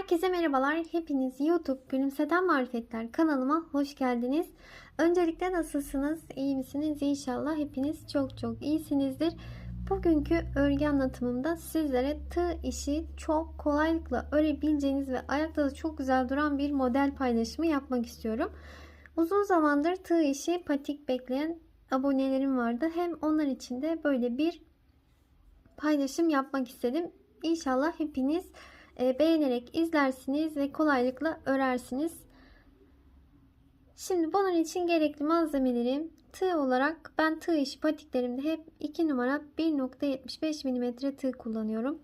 Herkese merhabalar. Hepiniz YouTube Gülümseten Marifetler kanalıma hoş geldiniz. Öncelikle nasılsınız? İyi misiniz? İnşallah hepiniz çok çok iyisinizdir. Bugünkü örgü anlatımımda sizlere tığ işi çok kolaylıkla örebileceğiniz ve ayakta da çok güzel duran bir model paylaşımı yapmak istiyorum. Uzun zamandır tığ işi patik bekleyen abonelerim vardı. Hem onlar için de böyle bir paylaşım yapmak istedim. İnşallah hepiniz beğenerek izlersiniz ve kolaylıkla örersiniz. Şimdi bunun için gerekli malzemelerim tığ olarak ben tığ işi patiklerimde hep 2 numara 1.75 mm tığ kullanıyorum.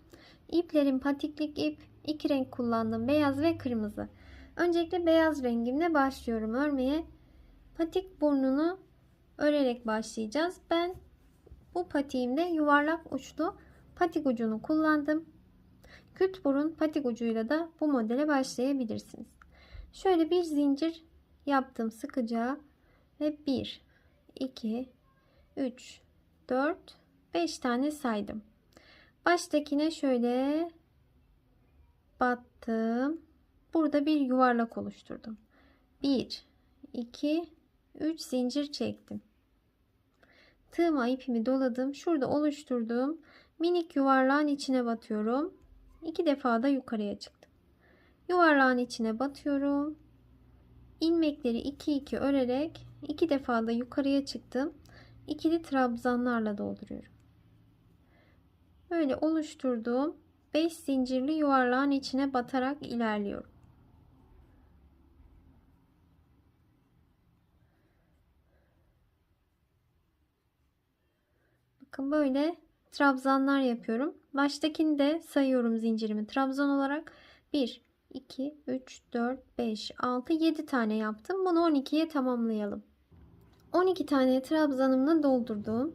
İplerim patiklik ip, iki renk kullandım beyaz ve kırmızı. Öncelikle beyaz rengimle başlıyorum örmeye. Patik burnunu örerek başlayacağız. Ben bu patiğimde yuvarlak uçlu patik ucunu kullandım. Küt burun patik ucuyla da bu modele başlayabilirsiniz. Şöyle bir zincir yaptım sıkıca ve 1 2 3 4 5 tane saydım. Baştakine şöyle battım. Burada bir yuvarlak oluşturdum. 1 2 3 zincir çektim. Tığıma ipimi doladım. Şurada oluşturduğum minik yuvarlağın içine batıyorum. İki defa da yukarıya çıktım. Yuvarlağın içine batıyorum. İlmekleri 2 2 örerek iki defa da yukarıya çıktım. İkili trabzanlarla dolduruyorum. Böyle oluşturduğum 5 zincirli yuvarlağın içine batarak ilerliyorum. Bakın böyle trabzanlar yapıyorum. Baştakini de sayıyorum zincirimi trabzan olarak. 1, 2, 3, 4, 5, 6, 7 tane yaptım. Bunu 12'ye tamamlayalım. 12 tane trabzanımla doldurdum.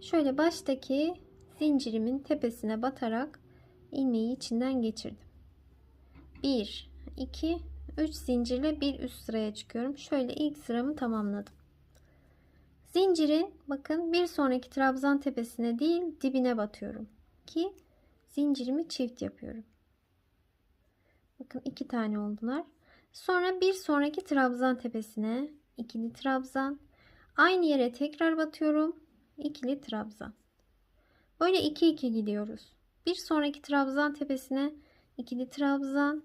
Şöyle baştaki zincirimin tepesine batarak ilmeği içinden geçirdim. 1, 2, 3 zincirle bir üst sıraya çıkıyorum. Şöyle ilk sıramı tamamladım. Zinciri bakın bir sonraki trabzan tepesine değil dibine batıyorum ki zincirimi çift yapıyorum. Bakın iki tane oldular. Sonra bir sonraki trabzan tepesine ikili trabzan. Aynı yere tekrar batıyorum. ikili trabzan. Böyle iki iki gidiyoruz. Bir sonraki trabzan tepesine ikili trabzan.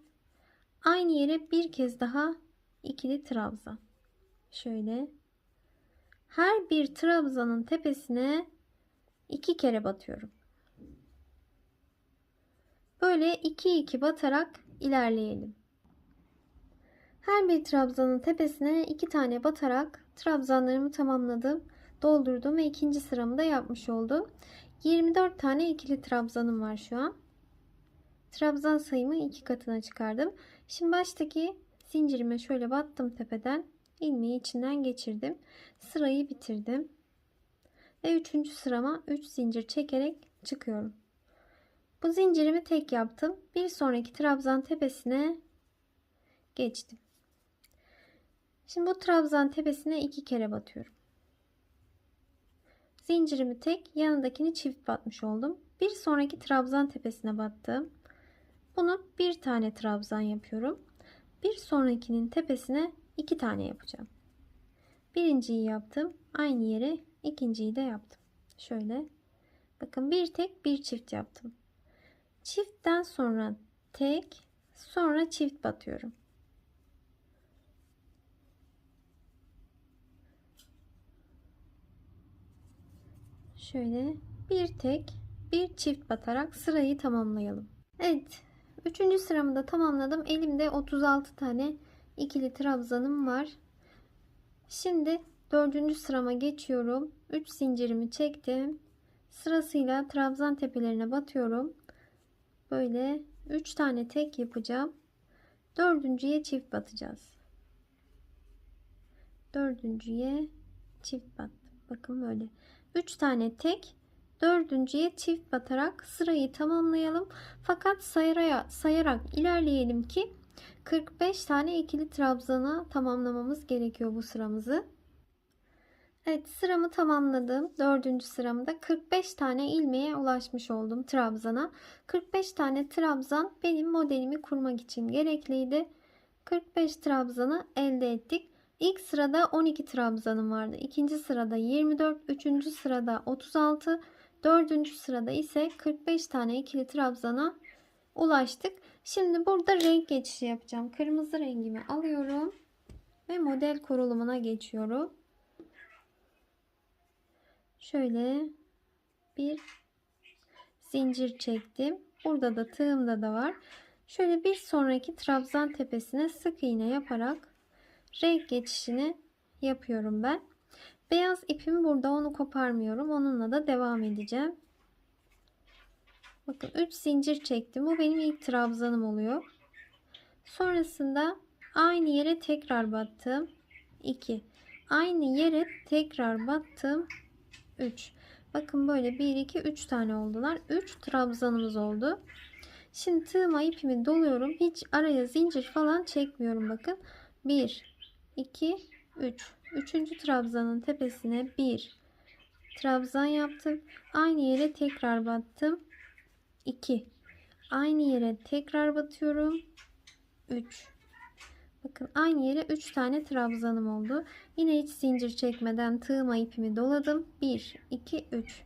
Aynı yere bir kez daha ikili trabzan. Şöyle her bir trabzanın tepesine iki kere batıyorum. Böyle iki iki batarak ilerleyelim. Her bir trabzanın tepesine iki tane batarak trabzanlarımı tamamladım. Doldurdum ve ikinci sıramı da yapmış oldum. 24 tane ikili trabzanım var şu an. Trabzan sayımı iki katına çıkardım. Şimdi baştaki zincirime şöyle battım tepeden ilmeği içinden geçirdim. Sırayı bitirdim. Ve üçüncü sırama 3 zincir çekerek çıkıyorum. Bu zincirimi tek yaptım. Bir sonraki trabzan tepesine geçtim. Şimdi bu trabzan tepesine iki kere batıyorum. Zincirimi tek, yanındakini çift batmış oldum. Bir sonraki trabzan tepesine battım. Bunu bir tane trabzan yapıyorum. Bir sonrakinin tepesine iki tane yapacağım. Birinciyi yaptım. Aynı yere ikinciyi de yaptım. Şöyle. Bakın bir tek bir çift yaptım. Çiftten sonra tek sonra çift batıyorum. Şöyle bir tek bir çift batarak sırayı tamamlayalım. Evet. Üçüncü sıramı da tamamladım. Elimde 36 tane ikili trabzanım var. Şimdi dördüncü sırama geçiyorum. 3 zincirimi çektim. Sırasıyla trabzan tepelerine batıyorum. Böyle 3 tane tek yapacağım. Dördüncüye çift batacağız. Dördüncüye çift bat. Bakın böyle. 3 tane tek. Dördüncüye çift batarak sırayı tamamlayalım. Fakat sayaraya, sayarak ilerleyelim ki 45 tane ikili trabzana tamamlamamız gerekiyor bu sıramızı. Evet sıramı tamamladım. Dördüncü sıramda 45 tane ilmeğe ulaşmış oldum trabzana. 45 tane trabzan benim modelimi kurmak için gerekliydi. 45 trabzanı elde ettik. İlk sırada 12 trabzanım vardı. İkinci sırada 24, üçüncü sırada 36, dördüncü sırada ise 45 tane ikili trabzana ulaştık. Şimdi burada renk geçişi yapacağım. Kırmızı rengimi alıyorum ve model kurulumuna geçiyorum. Şöyle bir zincir çektim. Burada da tığımda da var. Şöyle bir sonraki trabzan tepesine sık iğne yaparak renk geçişini yapıyorum ben. Beyaz ipim burada onu koparmıyorum. Onunla da devam edeceğim. Bakın 3 zincir çektim. Bu benim ilk trabzanım oluyor. Sonrasında aynı yere tekrar battım. 2. Aynı yere tekrar battım. 3. Bakın böyle 1 2 3 tane oldular. 3 trabzanımız oldu. Şimdi tığıma ipimi doluyorum. Hiç araya zincir falan çekmiyorum bakın. 1 2 3. Üçüncü trabzanın tepesine 1 trabzan yaptım. Aynı yere tekrar battım. 2 aynı yere tekrar batıyorum 3 bakın aynı yere 3 tane trabzanım oldu. Yine hiç zincir çekmeden tığıma ipimi doladım. 1 2 3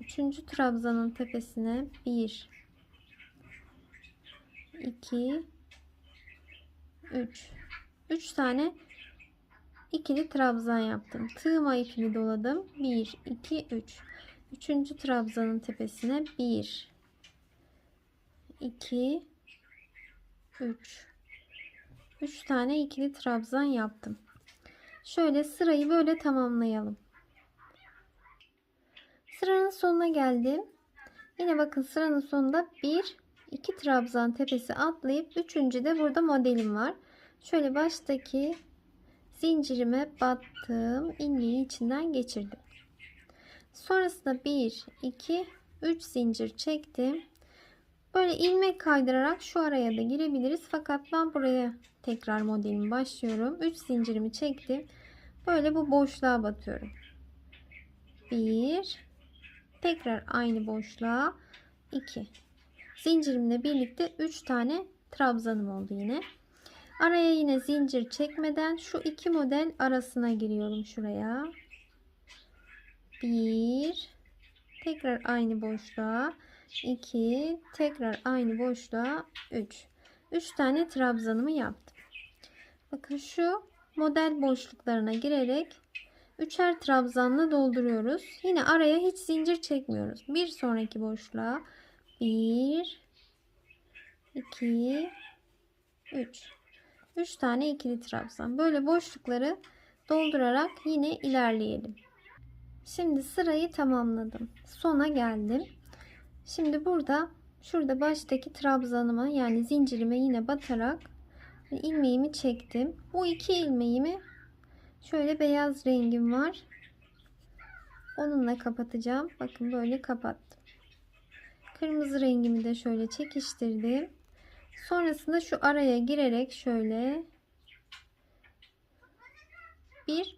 üçüncü trabzanın tepesine 1 2 3 3 tane ikili trabzan yaptım. Tığıma ipimi doladım. 1 2 3 üçüncü trabzanın tepesine 1 2 3 3 tane ikili trabzan yaptım. Şöyle sırayı böyle tamamlayalım. Sıranın sonuna geldim. Yine bakın sıranın sonunda 1 2 trabzan tepesi atlayıp üçüncü de burada modelim var. Şöyle baştaki zincirime battım. ilmeği içinden geçirdim. Sonrasında 1 2 3 zincir çektim. Böyle ilmek kaydırarak şu araya da girebiliriz. Fakat ben buraya tekrar modelimi başlıyorum. 3 zincirimi çektim. Böyle bu boşluğa batıyorum. 1 tekrar aynı boşluğa 2 zincirimle birlikte 3 tane trabzanım oldu yine. Araya yine zincir çekmeden şu iki model arasına giriyorum şuraya. 1 tekrar aynı boşluğa 2 tekrar aynı boşluğa 3 3 tane trabzanımı yaptım bakın şu model boşluklarına girerek üçer trabzanla dolduruyoruz. Yine araya hiç zincir çekmiyoruz. Bir sonraki boşluğa 1 2 3 3 tane ikili trabzan. Böyle boşlukları doldurarak yine ilerleyelim. Şimdi sırayı tamamladım. Sona geldim. Şimdi burada şurada baştaki trabzanıma yani zincirime yine batarak ilmeğimi çektim. Bu iki ilmeğimi şöyle beyaz rengim var. Onunla kapatacağım. Bakın böyle kapattım. Kırmızı rengimi de şöyle çekiştirdim. Sonrasında şu araya girerek şöyle bir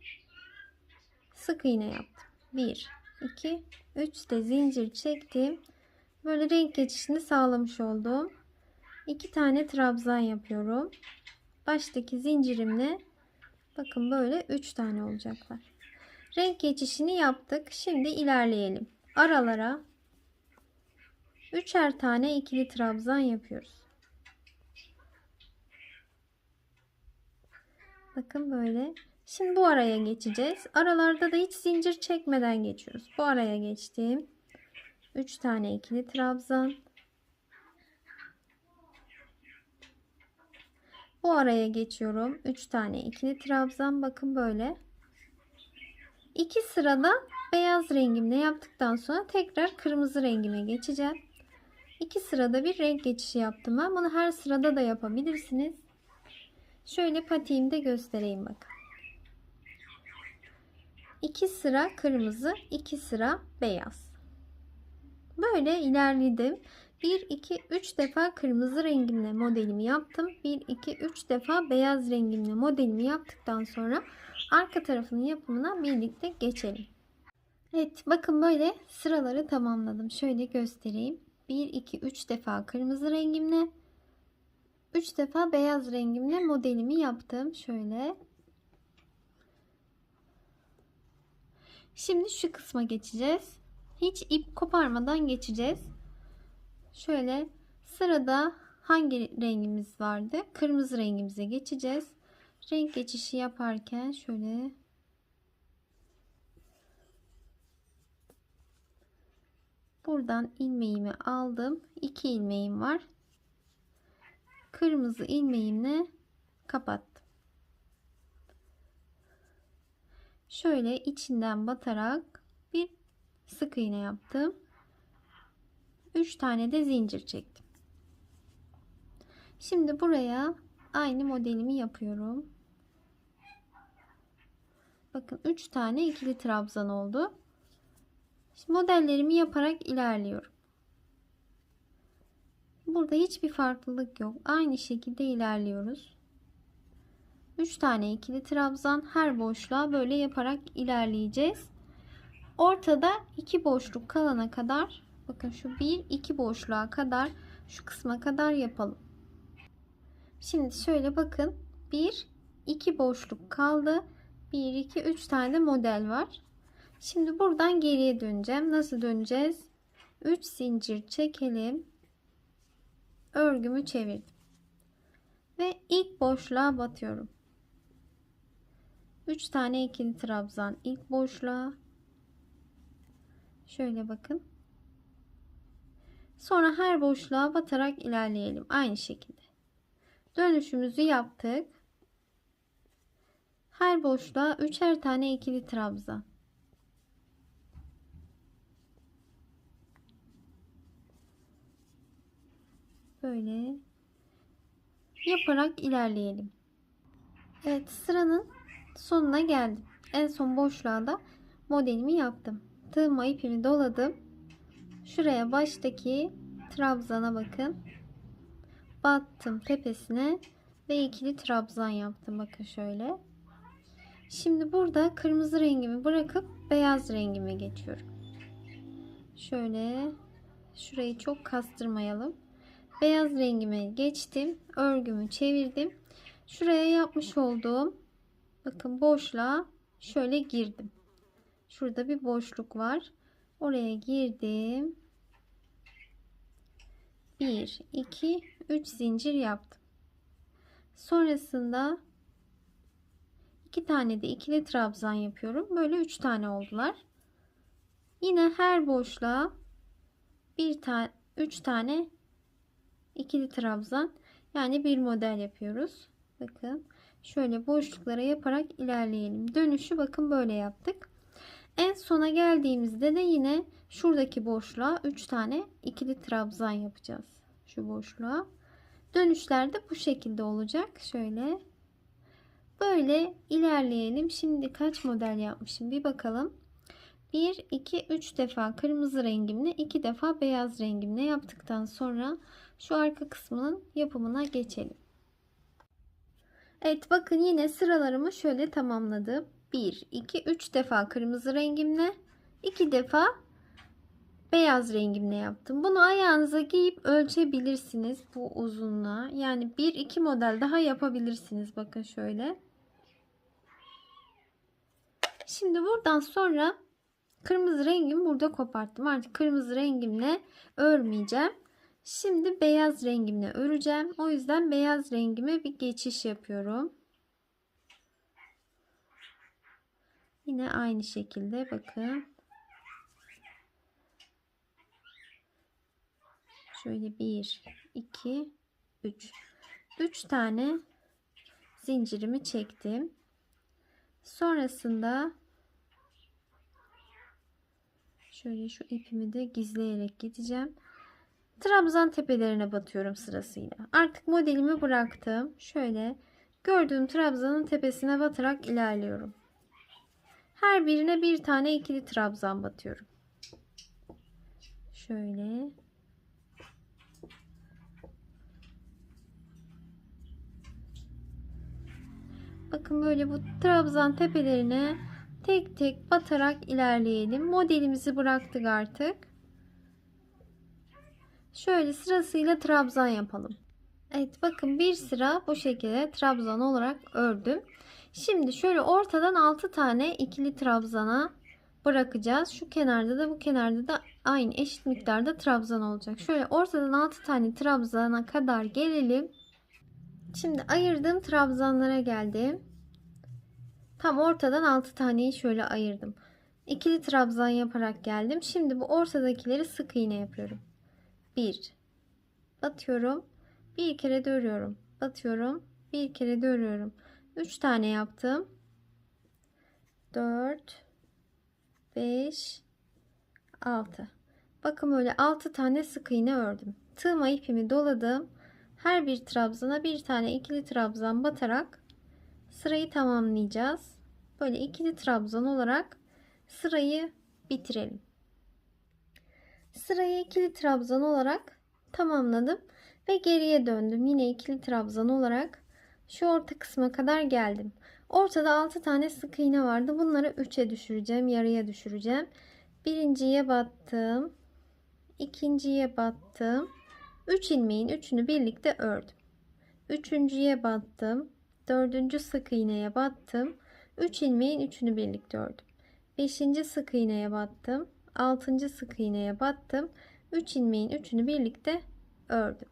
sık iğne yaptım. 1 2 3 de zincir çektim. Böyle renk geçişini sağlamış oldum. 2 tane trabzan yapıyorum. Baştaki zincirimle bakın böyle 3 tane olacaklar. Renk geçişini yaptık. Şimdi ilerleyelim. Aralara üçer tane ikili trabzan yapıyoruz. Bakın böyle. Şimdi bu araya geçeceğiz. Aralarda da hiç zincir çekmeden geçiyoruz. Bu araya geçtim. 3 tane ikili trabzan. Bu araya geçiyorum. 3 tane ikili trabzan. Bakın böyle. 2 sırada beyaz rengimle yaptıktan sonra tekrar kırmızı rengime geçeceğim. 2 sırada bir renk geçişi yaptım ben. Bunu her sırada da yapabilirsiniz. Şöyle patiğimi de göstereyim bakın. 2 sıra kırmızı, 2 sıra beyaz. Böyle ilerledim. 1 2 3 defa kırmızı rengimle modelimi yaptım. 1 2 3 defa beyaz rengimle modelimi yaptıktan sonra arka tarafının yapımına birlikte geçelim. Evet bakın böyle sıraları tamamladım. Şöyle göstereyim. 1, 2, 3 defa kırmızı rengimle 3 defa beyaz rengimle modelimi yaptım. Şöyle. Şimdi şu kısma geçeceğiz. Hiç ip koparmadan geçeceğiz. Şöyle sırada hangi rengimiz vardı? Kırmızı rengimize geçeceğiz. Renk geçişi yaparken şöyle buradan ilmeğimi aldım. 2 ilmeğim var. Kırmızı ilmeğimle kapattım. Şöyle içinden batarak bir sık iğne yaptım. 3 tane de zincir çektim. Şimdi buraya aynı modelimi yapıyorum. Bakın 3 tane ikili trabzan oldu. Şimdi modellerimi yaparak ilerliyorum. Burada hiçbir farklılık yok. Aynı şekilde ilerliyoruz. 3 tane ikili trabzan her boşluğa böyle yaparak ilerleyeceğiz. Ortada iki boşluk kalana kadar bakın şu bir iki boşluğa kadar şu kısma kadar yapalım. Şimdi şöyle bakın. 1 2 boşluk kaldı. 1 2 3 tane model var. Şimdi buradan geriye döneceğim. Nasıl döneceğiz? 3 zincir çekelim. Örgümü çevirdim. Ve ilk boşluğa batıyorum. 3 tane ikili trabzan ilk boşluğa. Şöyle bakın. Sonra her boşluğa batarak ilerleyelim. Aynı şekilde. Dönüşümüzü yaptık. Her boşluğa üçer tane ikili trabzan. Böyle yaparak ilerleyelim. Evet sıranın sonuna geldim. En son boşluğa da modelimi yaptım. Tığıma ipimi doladım. Şuraya baştaki trabzana bakın. Battım tepesine ve ikili trabzan yaptım. Bakın şöyle. Şimdi burada kırmızı rengimi bırakıp beyaz rengime geçiyorum. Şöyle şurayı çok kastırmayalım. Beyaz rengime geçtim. Örgümü çevirdim. Şuraya yapmış olduğum bakın boşluğa şöyle girdim. Şurada bir boşluk var. Oraya girdim. 1 2 3 zincir yaptım. Sonrasında iki tane de ikili trabzan yapıyorum. Böyle 3 tane oldular. Yine her boşluğa bir tane 3 tane ikili trabzan yani bir model yapıyoruz. Bakın şöyle boşluklara yaparak ilerleyelim. Dönüşü bakın böyle yaptık. En sona geldiğimizde de yine şuradaki boşluğa 3 tane ikili trabzan yapacağız. Şu boşluğa. Dönüşler de bu şekilde olacak. Şöyle. Böyle ilerleyelim. Şimdi kaç model yapmışım bir bakalım. 1, 2, 3 defa kırmızı rengimle 2 defa beyaz rengimle yaptıktan sonra şu arka kısmının yapımına geçelim. Evet bakın yine sıralarımı şöyle tamamladım. 1, 2, 3 defa kırmızı rengimle 2 defa beyaz rengimle yaptım. Bunu ayağınıza giyip ölçebilirsiniz bu uzunluğa. Yani 1-2 model daha yapabilirsiniz. Bakın şöyle. Şimdi buradan sonra kırmızı rengimi burada koparttım. Artık kırmızı rengimle örmeyeceğim. Şimdi beyaz rengimle öreceğim. O yüzden beyaz rengime bir geçiş yapıyorum. Yine aynı şekilde bakın. Şöyle 1, 2, 3. 3 tane zincirimi çektim. Sonrasında şöyle şu ipimi de gizleyerek gideceğim. Trabzan tepelerine batıyorum sırasıyla. Artık modelimi bıraktım. Şöyle gördüğüm trabzanın tepesine batarak ilerliyorum. Her birine bir tane ikili trabzan batıyorum. Şöyle. Bakın böyle bu trabzan tepelerine tek tek batarak ilerleyelim. Modelimizi bıraktık artık. Şöyle sırasıyla trabzan yapalım. Evet bakın bir sıra bu şekilde trabzan olarak ördüm. Şimdi şöyle ortadan 6 tane ikili trabzana bırakacağız. Şu kenarda da bu kenarda da aynı eşit miktarda trabzan olacak. Şöyle ortadan 6 tane trabzana kadar gelelim. Şimdi ayırdığım trabzanlara geldim. Tam ortadan 6 taneyi şöyle ayırdım. İkili trabzan yaparak geldim. Şimdi bu ortadakileri sık iğne yapıyorum. 1 batıyorum. Bir kere de örüyorum. Batıyorum. Bir kere de örüyorum. 3 tane yaptım. 4 5 6 Bakın böyle 6 tane sık iğne ördüm. Tığıma ipimi doladım. Her bir trabzana bir tane ikili trabzan batarak sırayı tamamlayacağız. Böyle ikili trabzan olarak sırayı bitirelim. Sırayı ikili trabzan olarak tamamladım ve geriye döndüm. Yine ikili trabzan olarak şu orta kısma kadar geldim. Ortada 6 tane sık iğne vardı. Bunları 3'e düşüreceğim. Yarıya düşüreceğim. Birinciye battım. ikinciye battım. 3 ilmeğin üçünü birlikte ördüm. Üçüncüye battım. Dördüncü sık iğneye battım. 3 ilmeğin üçünü birlikte ördüm. Beşinci sık iğneye battım. Altıncı sık iğneye battım. 3 ilmeğin üçünü birlikte ördüm.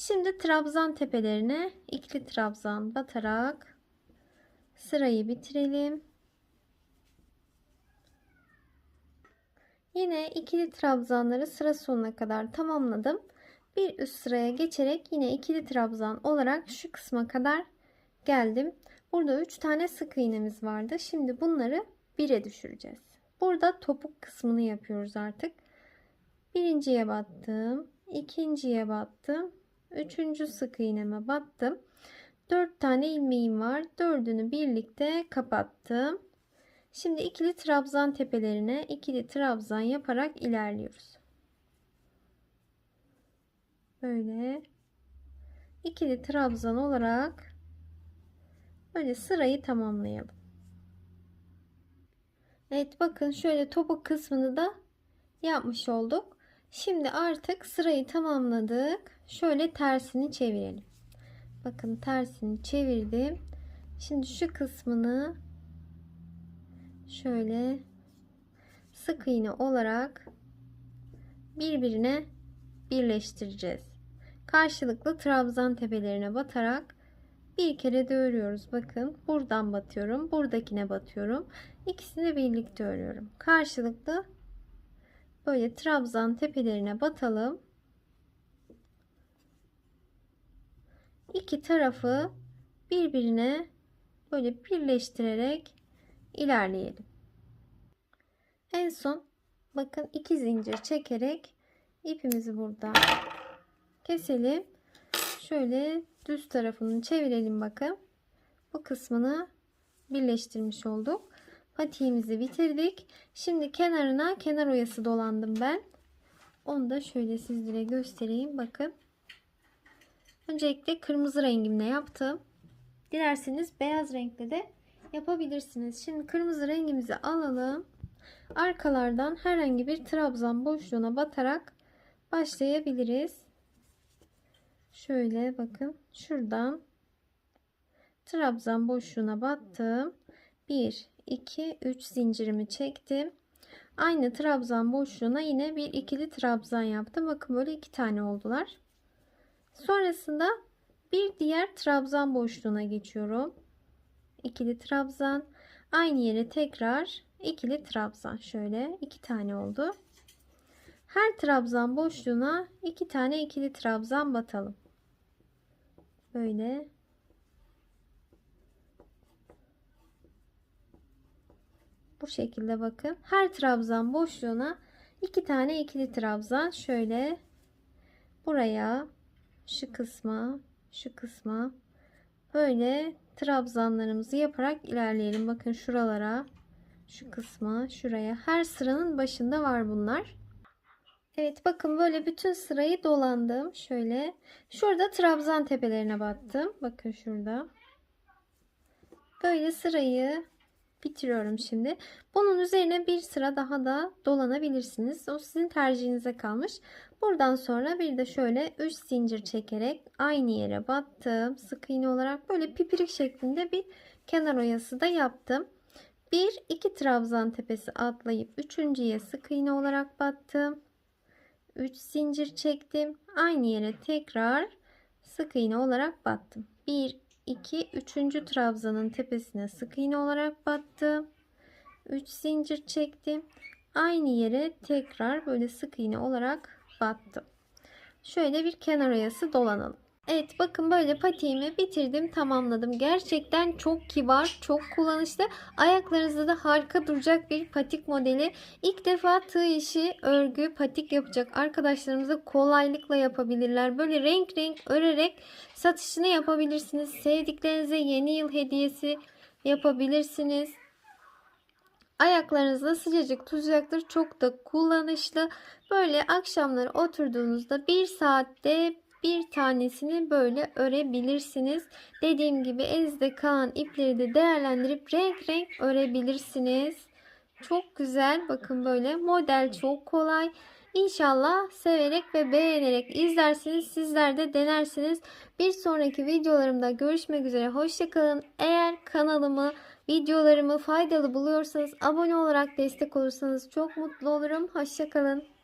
Şimdi trabzan tepelerine ikili trabzan batarak sırayı bitirelim. Yine ikili trabzanları sıra sonuna kadar tamamladım. Bir üst sıraya geçerek yine ikili trabzan olarak şu kısma kadar geldim. Burada 3 tane sık iğnemiz vardı. Şimdi bunları 1'e düşüreceğiz. Burada topuk kısmını yapıyoruz artık. Birinciye battım. ikinciye battım. Üçüncü sık iğneme battım. 4 tane ilmeğim var. Dördünü birlikte kapattım. Şimdi ikili trabzan tepelerine ikili trabzan yaparak ilerliyoruz. Böyle ikili trabzan olarak böyle sırayı tamamlayalım. Evet bakın şöyle topuk kısmını da yapmış olduk. Şimdi artık sırayı tamamladık. Şöyle tersini çevirelim. Bakın tersini çevirdim. Şimdi şu kısmını şöyle sık iğne olarak birbirine birleştireceğiz. Karşılıklı trabzan tepelerine batarak bir kere de örüyoruz. Bakın buradan batıyorum. Buradakine batıyorum. İkisini birlikte örüyorum. Karşılıklı böyle trabzan tepelerine batalım. iki tarafı birbirine böyle birleştirerek ilerleyelim. En son bakın iki zincir çekerek ipimizi burada keselim. Şöyle düz tarafını çevirelim bakın. Bu kısmını birleştirmiş olduk. Patiğimizi bitirdik. Şimdi kenarına kenar oyası dolandım ben. Onu da şöyle sizlere göstereyim. Bakın. Öncelikle kırmızı rengimle yaptım. Dilerseniz beyaz renkle de yapabilirsiniz. Şimdi kırmızı rengimizi alalım. Arkalardan herhangi bir trabzan boşluğuna batarak başlayabiliriz. Şöyle bakın şuradan trabzan boşluğuna battım. 1 2 3 zincirimi çektim. Aynı trabzan boşluğuna yine bir ikili trabzan yaptım. Bakın böyle iki tane oldular. Sonrasında bir diğer trabzan boşluğuna geçiyorum. İkili trabzan. Aynı yere tekrar ikili trabzan. Şöyle iki tane oldu. Her trabzan boşluğuna iki tane ikili trabzan batalım. Böyle. Bu şekilde bakın. Her trabzan boşluğuna iki tane ikili trabzan şöyle buraya şu kısma, şu kısma böyle trabzanlarımızı yaparak ilerleyelim. Bakın şuralara, şu kısma, şuraya. Her sıranın başında var bunlar. Evet bakın böyle bütün sırayı dolandım. Şöyle. Şurada trabzan tepelerine battım. Bakın şurada. Böyle sırayı bitiriyorum şimdi. Bunun üzerine bir sıra daha da dolanabilirsiniz. O sizin tercihinize kalmış. Buradan sonra bir de şöyle 3 zincir çekerek aynı yere battım. Sık iğne olarak böyle pipirik şeklinde bir kenar oyası da yaptım. 1 2 trabzan tepesi atlayıp üçüncüye sık iğne olarak battım. 3 zincir çektim. Aynı yere tekrar sık iğne olarak battım. 1 2 3. trabzanın tepesine sık iğne olarak battım. 3 zincir çektim. Aynı yere tekrar böyle sık iğne olarak battım. Şöyle bir kenar oyası dolanalım. Evet bakın böyle patiğimi bitirdim tamamladım. Gerçekten çok kibar çok kullanışlı. Ayaklarınızda da harika duracak bir patik modeli. İlk defa tığ işi örgü patik yapacak arkadaşlarımıza kolaylıkla yapabilirler. Böyle renk renk örerek satışını yapabilirsiniz. Sevdiklerinize yeni yıl hediyesi yapabilirsiniz. Ayaklarınızda sıcacık tutacaktır. Çok da kullanışlı. Böyle akşamları oturduğunuzda bir saatte bir tanesini böyle örebilirsiniz. Dediğim gibi elinizde kalan ipleri de değerlendirip renk renk örebilirsiniz. Çok güzel. Bakın böyle model çok kolay. İnşallah severek ve beğenerek izlersiniz. Sizler de denersiniz. Bir sonraki videolarımda görüşmek üzere. Hoşçakalın. Eğer kanalımı, videolarımı faydalı buluyorsanız abone olarak destek olursanız çok mutlu olurum. Hoşçakalın.